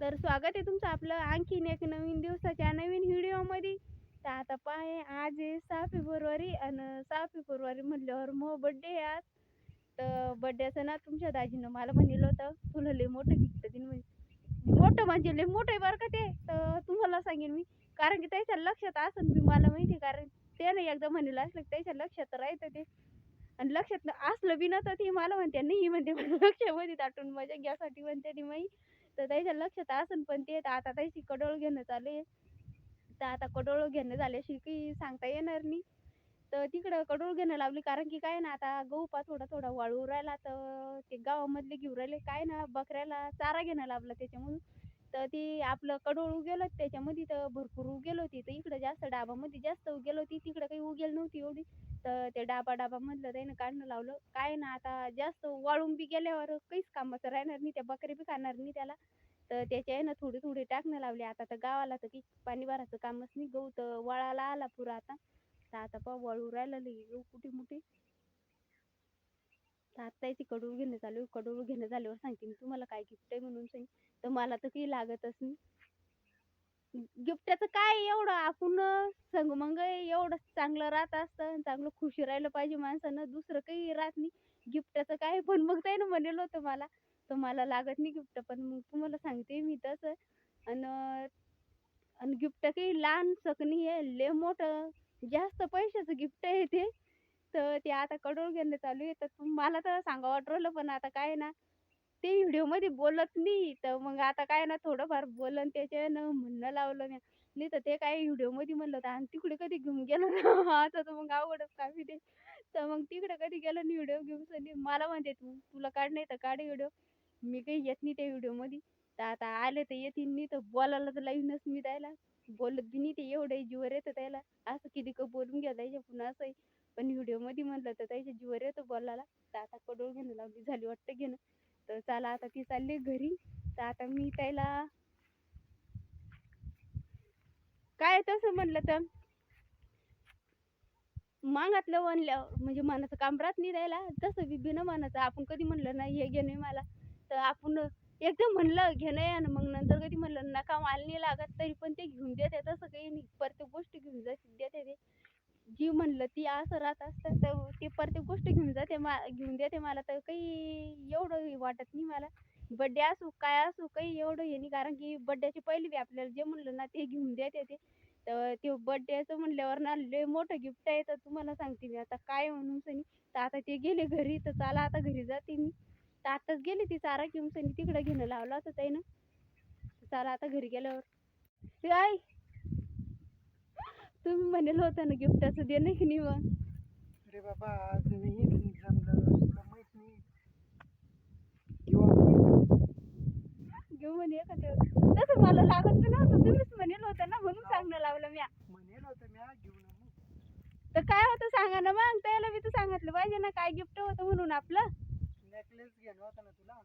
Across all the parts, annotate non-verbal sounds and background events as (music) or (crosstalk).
तर स्वागत आहे तुमचं आपलं आणखीन एक नवीन दिवसाच्या नवीन व्हिडिओमध्ये. तर आता पाय आज आहे सहा फेब्रुवारी आणि सहा फेब्रुवारी म्हटल्यावर मग बड्डे आहे आज. तर बड्डेचं ना तुमच्या दाजीनं मला म्हणलं होतं तुला लय मोठं गिफ्ट देईन म्हणजे मोठं म्हणजे लय मोठं आहे बरं का ते. तर तुम्हाला सांगेन मी कारण की त्याच्या लक्षात असं मी मला माहिती आहे, कारण नाही एकदा म्हणलेलं असलं की त्याच्या लक्षात राहतं ते. आणि लक्षात असलं बी नसतं ती मला म्हणते नाही म्हणते मला लक्षामध्ये दाटून मजा घ्यासाठी म्हणते ती माई. तर त्याच्या लक्षात असन पण ते तर आता त्याची कडोळ घेणं चालू आहे. तर आता कडोळ घेणं झाल्याशी काही सांगता येणार नाही. तर तिकडं कडोळ घेणं लावली कारण की काय ना आता गहू पा थोडा थोडा वाळू राहिला तर ते गावामधले घेऊ राहिले. काय ना बकऱ्याला चारा घेणं लावला त्याच्यामुळं. तर ती आपलं कडोळ उगेलं त्याच्यामध्ये तर भरपूर उगेल होती. तर इकडं जास्त डाबामध्ये जास्त उगेल होती तिकडं काही उगेल नव्हती एवढी. तर ते डाबा डाबामधलं त्यानं काढणं लावलं. काय ना आता जास्त वाळून बी गेल्यावर काहीच कामाचं राहणार नाही त्या बकरी बी खाणार नाही त्याला. तर त्याच्या आहे ना थोडी थोडी टाकणं लावले. आता तर गावाला तर काही पाणी भरायचं कामच नाही. गहू तर वळाला आला पुरा आता. तर आता पा वळू राहिलं लई गहू कुठे मुठे. तर आता ती कडूळ घेणं चालू कडूळ घेणं झाल्यावर सांगते मी तुम्हाला काय गिफ्ट आहे म्हणून सांग तर मला तर काही लागतच नाही. गिफ्टाचं काय एवढं? आपण सांग मग एवढं चांगलं राहत असतं आणि चांगलं खुशी राहिलं पाहिजे माणसानं. दुसरं काही राहत नाही. गिफ्टाचं काय पण मग त्यानं म्हणलेलं होतं मला. तर मला लागत नाही गिफ्ट पण मग तुम्हाला सांगते मी तसं. आणि आणि गिफ्ट काही लहान सकनी आहे. लय मोठं जास्त पैशाचं गिफ्ट आहे ते. तर ते आता कडोळ घेणं चालू आहे. तर तुम- मला तर सांगा वाटलं पण आता काय ना ते व्हिडिओमध्ये बोलत नाही. तर मग आता काय ना थोडंफार बोलन त्याच्यानं म्हणणं लावलं मी. नाही तर ते काय व्हिडिओमध्ये म्हणलं तर आणि तिकडे कधी घेऊन गेलं ना? (laughs) आता तर मग अवघडच काफी ते. तर मग तिकडे कधी गेलं नाही व्हिडिओ घेऊन सनी मला म्हणते तू तुला काढ नाही तर काढ व्हिडिओ. मी काही येत नाही त्या व्हिडिओमध्ये तर आता आले तर येतील नाही तर बोलायला तर लाईनच मी द्यायला बोलत बी नाही ते एवढं जीवर येतं त्याला. असं किती का बोलून घ्यायला पुन्हा असं पण व्हिडिओमध्ये म्हणलं तर त्याच्या जीवर येतो बोलायला तर आता कडोळ घेणं लावली झाली वाटतं घेणं. तर चला आता ती चालली घरी. तर आता मी त्याला काय तसं म्हणलं तर मागातलं वनल्या म्हणजे मनाचं काम राहत नाही द्यायला तसं बी बिना मनाचं आपण कधी म्हणलं नाही हे घेणं मला. तर आपण एकदम म्हणलं घेणं या आणि मग नंतर कधी म्हणलं नका माल नाही लागत तरी पण ते घेऊन देते. तसं काही नाही. परत गोष्ट घेऊन जाते देते ते जी म्हणलं ती असं राहत असतं तर ते प्रत्येक गोष्ट घेऊन जाते मा घेऊन देते मला तर काही एवढं हे वाटत नाही मला. बड्डे असो काय असो काही एवढं हे नाही. कारण की बड्डेची पहिली बी आपल्याला जे म्हणलं ना ते घेऊन देते ते. तर ते बड्डेचं म्हणल्यावर ना लय मोठं गिफ्ट आहे. तर तुम्हाला सांगते मी आता काय म्हणून सनी. तर आता ते गेले घरी तर चला आता घरी जाते मी. तर आताच गेले ती चारा घेऊन. सनी तिकडं घेणं लावलं होतं त्यानं चला आता घरी गेल्यावर. ते आई! तुम्ही म्हणेल होतं ना गिफ्टाचं दे नाही की नाही मग. अरे बाबा आज नाही जमलं तुला माहीत नाही. घेऊ आपण. घेऊ म्हणे एखादं तसं मला लागत बी नव्हतं तुम्हीच म्हणेल होतं ना म्हणून सांगणं लावलं मी म्हणेल होतं मी आज घेऊ ना मग. तर काय होतं सांगा ना मग त्याला बी तर सांगितलं पाहिजे ना काय गिफ्ट होतं म्हणून आपलं. नेकलेस घेणं होतं ना तुला.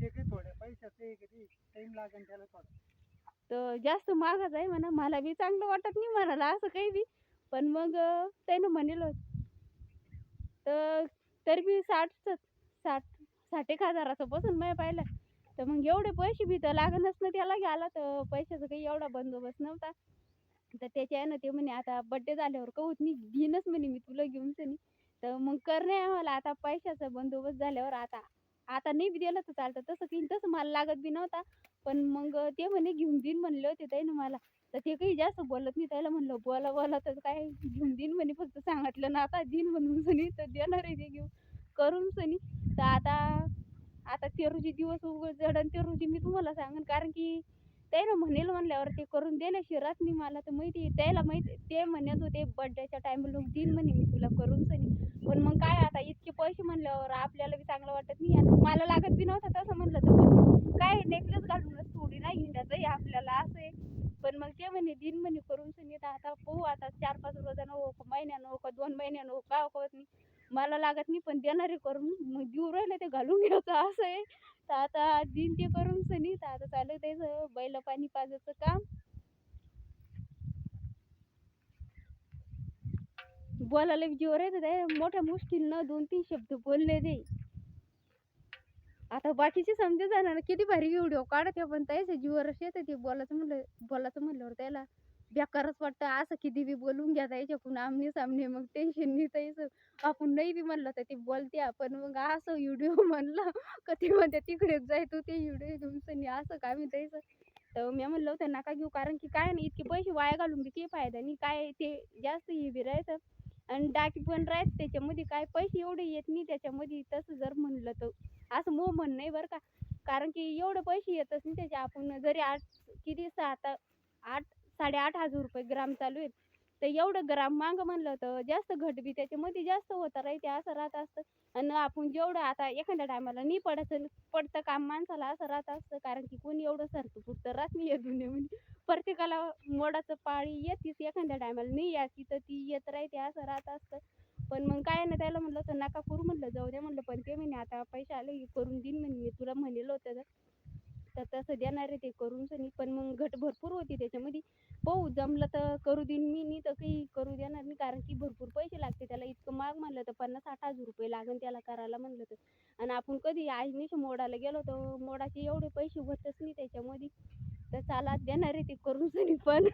ते काही थोड्या पैशाचं आहे किती टाइम लागेल त्याला थोडा. तर जास्त महागच आहे म्हणा. मला बी चांगलं वाटत नाही म्हणाला असं काही बी. पण मग त्यानं म्हणेल तर तरी बी साठ साठ साठ एक हजाराचं बसून मी पाहिलं. तर मग एवढे पैसे बी तर लागणच ना त्याला घ्यायला. तर पैशाचा काही एवढा बंदोबस्त नव्हता. तर त्याच्यानं आहे ना ते म्हणे आता बड्डे झाल्यावर कहूत नाही घेईनच म्हणे मी तुला घेऊन सनी. तर मग करणे आम्हाला. आता पैशाचा बंदोबस्त झाल्यावर आता आता नाही बी दिलं तर चालतं. तसं की तसं मला लागत बी नव्हता. पण मग ते म्हणे घेऊन देईन म्हणले होते त्यानं मला. तर ते काही जास्त बोलत नाही त्याला म्हणलं बोला बोला तर काय घेऊन देईन म्हणे फक्त सांगितलं ना आता देईन म्हणून सनी तर देणार आहे ते घेऊन. करून सनी तर आता आता ते रोजी दिवस उघड जडन ते रोजी मी तुम्हाला सांगेन. कारण की त्यानं म्हणेल म्हणल्यावर ते करून दिल्याशिवाय शिरात नाही मला तर माहिती त्याला माहिती ते म्हणत होते बड्डेच्या टायमाला देईन म्हणे मी तुला करून सनी. पण मग काय आता इतके पैसे म्हणल्यावर आपल्याला बी चांगलं वाटत नाही आणि मला लागत बी नव्हतं तसं म्हणलं तर काय नेकलेस घालूनच थोडी नाही हिंडायचं आहे आपल्याला असं आहे. पण मग ते म्हणे दिन म्हणे करून सनी तर आता पाहू आता चार पाच रोजानं हो का महिन्यानं हो का दोन महिन्यानं हो का हो नाही. मला लागत नाही पण देणारे करून मग देऊ राहिले ते घालून घ्यायचं असं आहे. तर आता दिन ते करून सनी तर आता चालू त्याचं बैल पाणी पाजायचं काम. बोलायला जोर जीवर मोठ्या मुश्किल न दोन तीन शब्द बोलले ते. आता बाकीचे समजे जाणार किती भारी व्हिडिओ काढत पण त्याच्या जीवर येते ते बोलायचं म्हणलं बोलायचं म्हणल्यावर त्याला बेकारच वाटतं. असं किती बी बोलून घ्या याच्याकडून आमने सामने मग टेन्शन नाही आपण नाही बी म्हणलं तर ती बोलते आपण. मग असं व्हिडिओ (laughs) म्हणलं का ते म्हणते तिकडेच जाय तू ते व्हिडिओ घेऊन सनी असं काय मी तर मी म्हणलं होतं नका घेऊ. कारण की काय नाही इतके पैसे वाया घालून बी काही फायदा नाही. काय ते जास्त हे बी राहतं आणि डाकी पण राहत त्याच्यामध्ये काय पैसे एवढे येत नाही. त्याच्यामध्ये तसं जर म्हणलं तर. असं मो म्हण नाही बरं का. कारण की एवढे पैसे येतच नाही. त्याच्या आपण जरी आठ किती सात आठ साडेआठ हजार रुपये ग्राम चालू आहेत. तर एवढं ग्राम माग म्हणलं तर जास्त घट बी त्याच्यामध्ये जास्त होता राहते असं राहत असतं. आणि आपण जेवढं आता एखाद्या टायमाला नाही पडायचं पडतं काम माणसाला असं राहत असतं. कारण की कोणी एवढं सरतं पुरतं राहत नाही या म्हणजे प्रत्येकाला मोडाचं पाळी येतीच. एखाद्या टायमाला नाही याची तर ती येत राहते असं राहत असतं. पण मग काय ना त्याला म्हणलं तर नका करू म्हणलं जाऊ दे म्हणलं. पण ते म्हणे आता पैसे आले की करून देईन म्हणे. मी तुला म्हणेल होतं तर. तर तसं देणार आहे ते करून सनी. पण मग घट भरपूर होती त्याच्यामध्ये. पाहू जमलं तर करू देईन मी नाही तर काही करू देणार नाही. कारण की भरपूर पैसे लागते त्याला. इतकं महाग म्हणलं तर पन्नास साठ हजार रुपये लागेल त्याला करायला म्हणलं तर. आणि आपण कधी आईनेच मोडाला गेलो तर मोडाचे एवढे पैसे होतच नाही त्याच्यामध्ये. तर चालात देणार आहे ते करून सनी पण.